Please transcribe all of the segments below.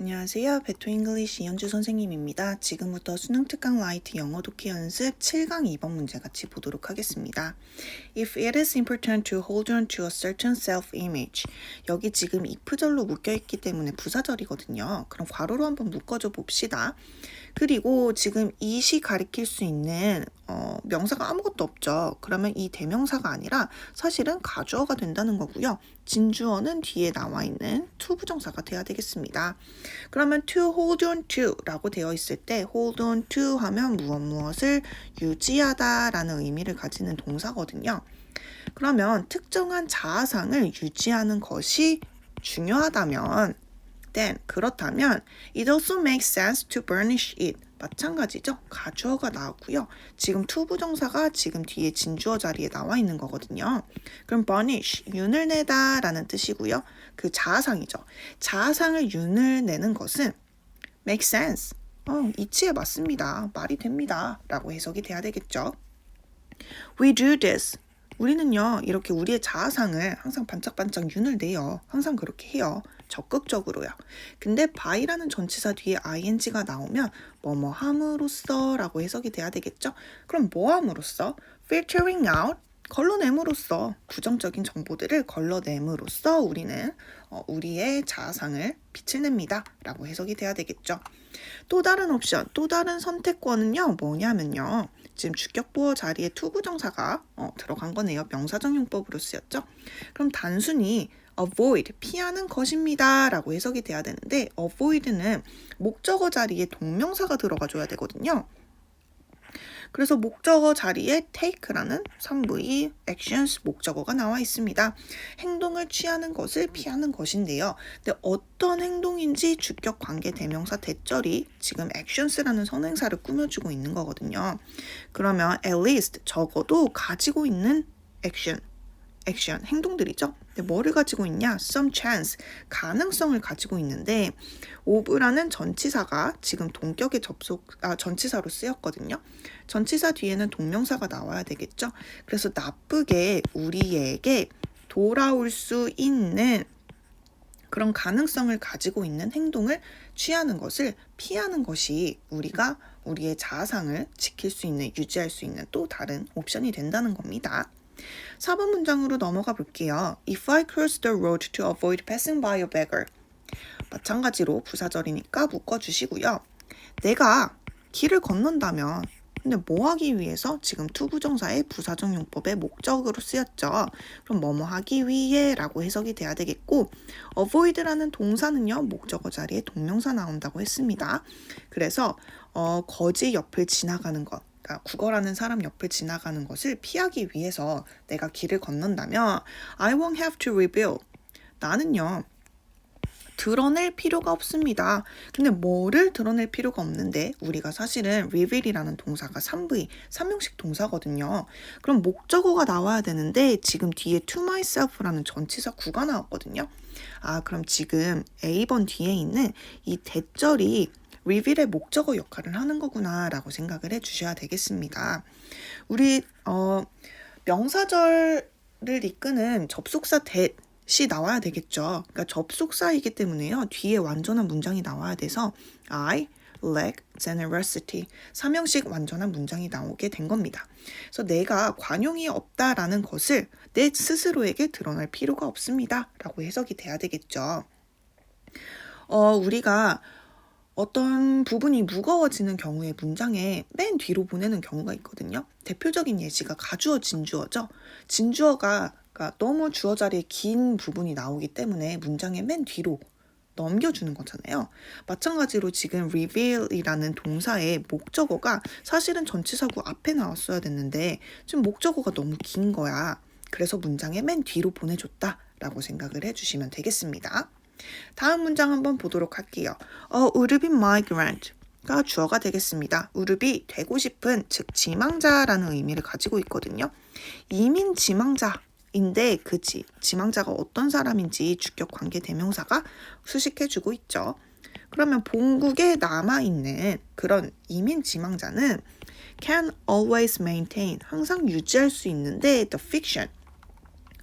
안녕하세요. 베토 잉글리시 이현주 선생님입니다. 지금부터 수능 특강 라이트 영어 독해 연습 7강 2번 문제 같이 보도록 하겠습니다. If it is important to hold on to a certain self-image. 여기 지금 if절로 묶여 있기 때문에 부사절이거든요. 그럼 괄호로 한번 묶어줘 봅시다. 그리고 지금 이 시 가리킬 수 있는 어, 명사가 아무것도 없죠. 그러면 이 대명사가 아니라 사실은 가주어가 된다는 거고요. 진주어는 뒤에 나와 있는 to 부정사가 돼야 되겠습니다. 그러면 to hold on to 라고 되어 있을 때 hold on to 하면 무엇 무엇을 유지하다 라는 의미를 가지는 동사거든요. 그러면 특정한 자아상을 유지하는 것이 중요하다면 then 그렇다면 it also makes sense to burnish it 마찬가지죠. 가주어가 나왔고요. 지금 to 부정사가 지금 뒤에 진주어 자리에 나와 있는 거거든요. 그럼 burnish 윤을 내다 라는 뜻이고요. 그 자아상이죠. 자아상을 윤을 내는 것은 make sense. 어, 이치에 맞습니다. 말이 됩니다. 라고 해석이 돼야 되겠죠. We do this. 우리는요, 이렇게 우리의 자아상을 항상 반짝반짝 윤을 내요. 항상 그렇게 해요. 적극적으로요. 근데 by라는 전치사 뒤에 ing가 나오면 뭐뭐 함으로써 라고 해석이 돼야 되겠죠? 그럼 뭐 함으로써? filtering out 걸러냄으로써 부정적인 정보들을 걸러냄으로써 우리는 어, 우리의 자아상을 빛을 냅니다. 라고 해석이 돼야 되겠죠. 또 다른 옵션, 또 다른 선택권은요, 뭐냐면요. 지금 주격보어 자리에 투부정사가 어, 들어간 거네요. 명사적 용법으로 쓰였죠. 그럼 단순히 avoid, 피하는 것입니다. 라고 해석이 돼야 되는데 avoid는 목적어 자리에 동명사가 들어가 줘야 되거든요. 그래서 목적어 자리에 take라는 3부의 actions 목적어가 나와 있습니다. 행동을 취하는 것을 피하는 것인데요. 근데 어떤 행동인지 주격 관계 대명사 대절이 지금 actions라는 선행사를 꾸며주고 있는 거거든요. 그러면 at least 적어도 가지고 있는 action 액션, 행동들이죠. 뭐를 가지고 있냐? some chance, 가능성을 가지고 있는데 of라는 전치사가 지금 동격의 접속, 아, 전치사로 쓰였거든요. 전치사 뒤에는 동명사가 나와야 되겠죠. 그래서 나쁘게 우리에게 돌아올 수 있는 그런 가능성을 가지고 있는 행동을 취하는 것을 피하는 것이 우리가 우리의 자아상을 지킬 수 있는, 유지할 수 있는 또 다른 옵션이 된다는 겁니다. 4번 문장으로 넘어가 볼게요. If I cross the road to avoid passing by a beggar. 마찬가지로 부사절이니까 묶어주시고요. 내가 길을 건넌다면 근데 뭐 하기 위해서 지금 투부정사의 부사적 용법의 목적으로 쓰였죠. 그럼 뭐뭐 하기 위해 라고 해석이 돼야 되겠고 avoid라는 동사는요. 목적어 자리에 동명사 나온다고 했습니다. 그래서 어, 거지 옆을 지나가는 것 그러니까 국어라는 사람 옆을 지나가는 것을 피하기 위해서 내가 길을 건넌다면 I won't have to reveal. 나는요. 드러낼 필요가 없습니다. 근데 뭐를 드러낼 필요가 없는데 우리가 사실은 reveal이라는 동사가 3V, 3형식 동사거든요. 그럼 목적어가 나와야 되는데 지금 뒤에 to myself라는 전치사 구가 나왔거든요. 아, 그럼 지금 A번 뒤에 있는 이 대절이 리빌의 목적어 역할을 하는 거구나라고 생각을 해 주셔야 되겠습니다. 우리 어, 명사절을 이끄는 접속사 대 시 나와야 되겠죠. 그러니까 접속사이기 때문에요. 뒤에 완전한 문장이 나와야 돼서 I lack generosity 삼형식 완전한 문장이 나오게 된 겁니다. 그래서 내가 관용이 없다라는 것을 내 스스로에게 드러날 필요가 없습니다 라고 해석이 돼야 되겠죠. 어, 우리가 어떤 부분이 무거워지는 경우에 문장에 맨 뒤로 보내는 경우가 있거든요. 대표적인 예시가 가주어 진주어죠. 진주어가 그러니까 너무 주어 자리에 긴 부분이 나오기 때문에 문장의 맨 뒤로 넘겨주는 거잖아요. 마찬가지로 지금 reveal이라는 동사의 목적어가 사실은 전치사구 앞에 나왔어야 됐는데 지금 목적어가 너무 긴 거야. 그래서 문장의 맨 뒤로 보내줬다 라고 생각을 해주시면 되겠습니다. 다음 문장 한번 보도록 할게요. 어, 우르비 migrant가 주어가 되겠습니다. 우르비 되고 싶은 즉 지망자라는 의미를 가지고 있거든요. 이민 지망자 인데 그 지, 지망자가 어떤 사람인지 주격 관계 대명사가 수식해주고 있죠. 그러면 본국에 남아있는 그런 이민 지망자는 can always maintain 항상 유지할 수 있는데 the fiction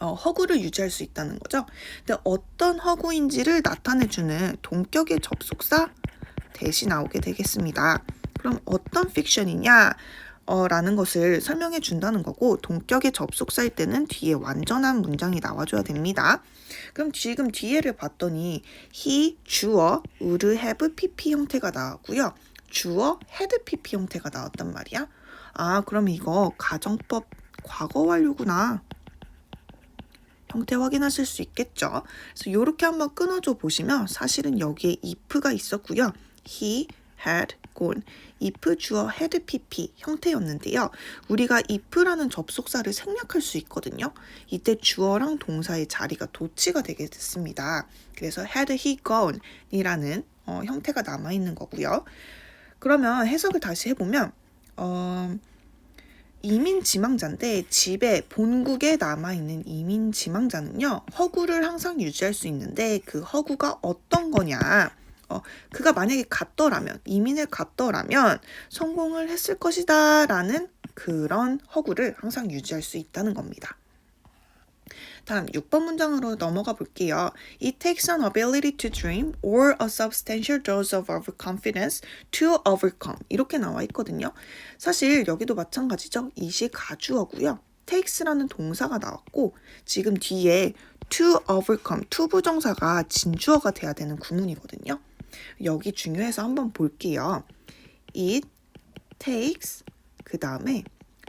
어, 허구를 유지할 수 있다는 거죠. 근데 어떤 허구인지를 나타내주는 동격의 접속사 대시 나오게 되겠습니다. 그럼 어떤 픽션이냐? 어, 라는 것을 설명해 준다는 거고 동격의 접속사일 때는 뒤에 완전한 문장이 나와줘야 됩니다. 그럼 지금 뒤에를 봤더니 he, 주어, would have pp 형태가 나왔고요. 주어, had pp 형태가 나왔단 말이야. 아, 그럼 이거 가정법 과거 완료구나. 형태 확인하실 수 있겠죠. 그래서 이렇게 한번 끊어줘 보시면 사실은 여기에 if가 있었고요. he had gone. if 주어 had pp 형태였는데요. 우리가 if라는 접속사를 생략할 수 있거든요. 이때 주어랑 동사의 자리가 도치가 되게 됐습니다. 그래서 had he gone 이라는 어, 형태가 남아있는 거고요. 그러면 해석을 다시 해보면 어, 이민 지망자인데 집에 본국에 남아 있는 이민 지망자는요 허구를 항상 유지할 수 있는데 그 허구가 어떤 거냐? 어, 그가 만약에 갔더라면 이민을 갔더라면 성공을 했을 것이다 라는 그런 허구를 항상 유지할 수 있다는 겁니다. 다음 6번 문장으로 넘어가 볼게요. It takes an ability to dream or a substantial dose of overconfidence to overcome. 이렇게 나와 있거든요. 사실 여기도 마찬가지죠. 이시 가주어고요. takes라는 동사가 나왔고 지금 뒤에 to overcome, to 부정사가 진주어가 돼야 되는 구문이거든요. 여기 중요해서 한번 볼게요. It takes 그 다음에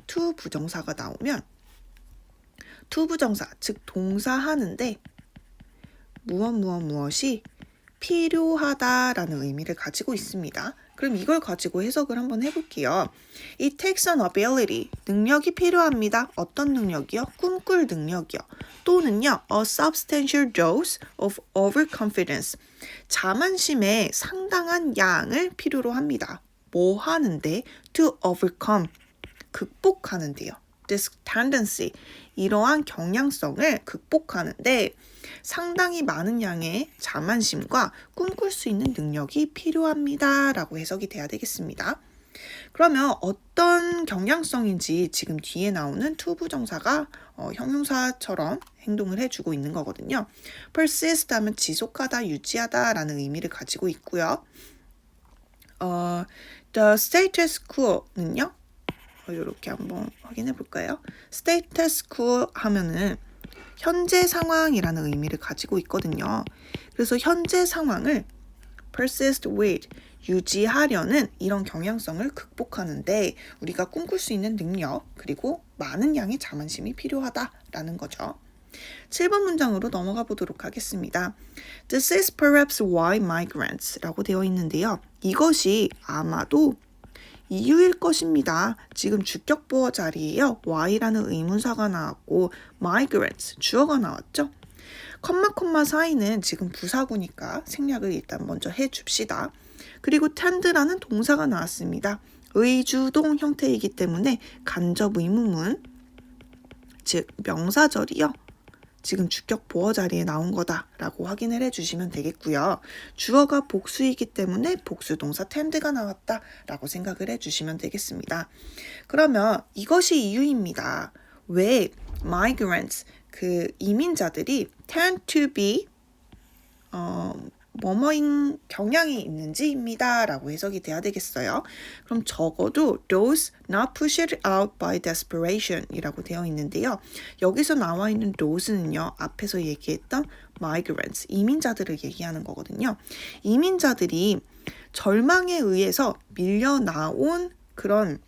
to 부정사가 나오면 투부정사, 즉 동사하는데 무엇 무엇 무엇이 필요하다라는 의미를 가지고 있습니다. 그럼 이걸 가지고 해석을 한번 해볼게요. It takes an ability. 능력이 필요합니다. 어떤 능력이요? 꿈꿀 능력이요. 또는요, a substantial dose of overconfidence. 자만심의 상당한 양을 필요로 합니다. 뭐 하는데? To overcome. 극복하는데요. This tendency. 이러한 경향성을 극복하는데 상당히 많은 양의 자만심과 꿈꿀 수 있는 능력이 필요합니다. 라고 해석이 돼야 되겠습니다. 그러면 어떤 경향성인지 지금 뒤에 나오는 투부정사가 어, 형용사처럼 행동을 해주고 있는 거거든요. persist 하면 지속하다, 유지하다 라는 의미를 가지고 있고요. 어, the status quo는요. 이렇게 한번 확인해 볼까요? status quo 하면은 현재 상황이라는 의미를 가지고 있거든요. 그래서 현재 상황을 persist with 유지하려는 이런 경향성을 극복하는데 우리가 꿈꿀 수 있는 능력 그리고 많은 양의 자만심이 필요하다라는 거죠. 7번 문장으로 넘어가 보도록 하겠습니다. This is perhaps why migrants 라고 되어 있는데요. 이것이 아마도 이유일 것입니다. 지금 주격보어 자리에요. y라는 의문사가 나왔고 migrants 주어가 나왔죠. 컴마 컴마 사이는 지금 부사구니까 생략을 일단 먼저 해줍시다. 그리고 tend라는 동사가 나왔습니다. 의주동 형태이기 때문에 간접 의무문 즉 명사절이요. 지금 주격 보어 자리에 나온 거다라고 확인을 해주시면 되겠고요. 주어가 복수이기 때문에 복수 동사 tend가 나왔다라고 생각을 해주시면 되겠습니다. 그러면 이것이 이유입니다. 왜 migrants 그 이민자들이 tend to be 어, 뭐뭐인 경향이 있는지입니다. 라고 해석이 돼야 되겠어요. 그럼 적어도 those not pushed out by desperation 이라고 되어 있는데요. 여기서 나와 있는 those는요. 앞에서 얘기했던 migrants, 이민자들을 얘기하는 거거든요. 이민자들이 절망에 의해서 밀려 나온 그런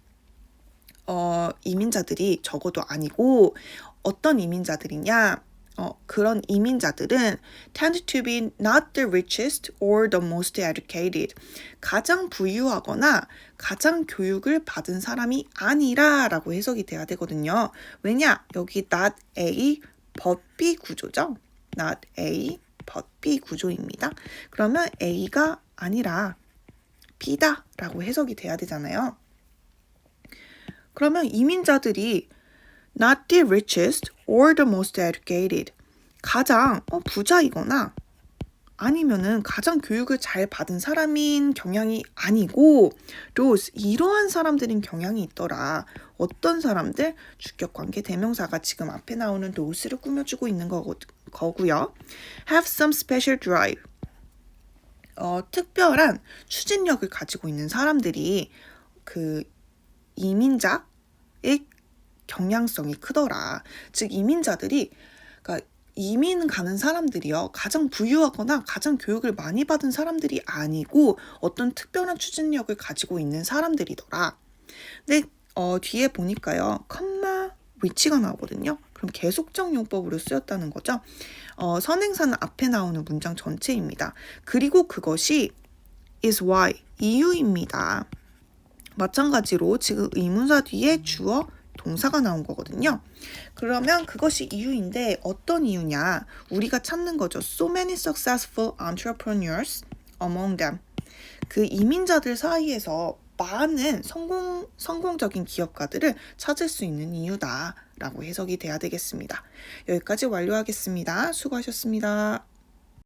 어, 이민자들이 적어도 아니고 어떤 이민자들이냐? 어, 그런 이민자들은 tend to be not the richest or the most educated. 가장 부유하거나 가장 교육을 받은 사람이 아니라 라고 해석이 돼야 되거든요. 왜냐? 여기 not A, but B 구조죠. not A, but B 구조입니다. 그러면 A가 아니라 B다 라고 해석이 돼야 되잖아요. 그러면 이민자들이 not the richest or the most educated. 가장 어, 부자이거나 아니면은 가장 교육을 잘 받은 사람인 경향이 아니고 those 이러한 사람들인 경향이 있더라. 어떤 사람들? 주격 관계 대명사가 지금 앞에 나오는 those를 꾸며주고 있는 거고, 거고요. have some special drive. 어, 특별한 추진력을 가지고 있는 사람들이 그 이민자의 경향성이 크더라. 즉 이민자들이 그러니까 이민 가는 사람들이요. 가장 부유하거나 가장 교육을 많이 받은 사람들이 아니고 어떤 특별한 추진력을 가지고 있는 사람들이더라. 근데 어, 뒤에 보니까요. 컴마 위치가 나오거든요. 그럼 계속적 용법으로 쓰였다는 거죠. 어, 선행사는 앞에 나오는 문장 전체입니다. 그리고 그것이 is why 이유입니다. 마찬가지로 지금 의문사 뒤에 주어 동사가 나온 거거든요. 그러면 그것이 이유인데 어떤 이유냐? 우리가 찾는 거죠. So many successful entrepreneurs among them. 그 이민자들 사이에서 많은 성공, 성공적인 기업가들을 찾을 수 있는 이유다라고 해석이 돼야 되겠습니다. 여기까지 완료하겠습니다. 수고하셨습니다.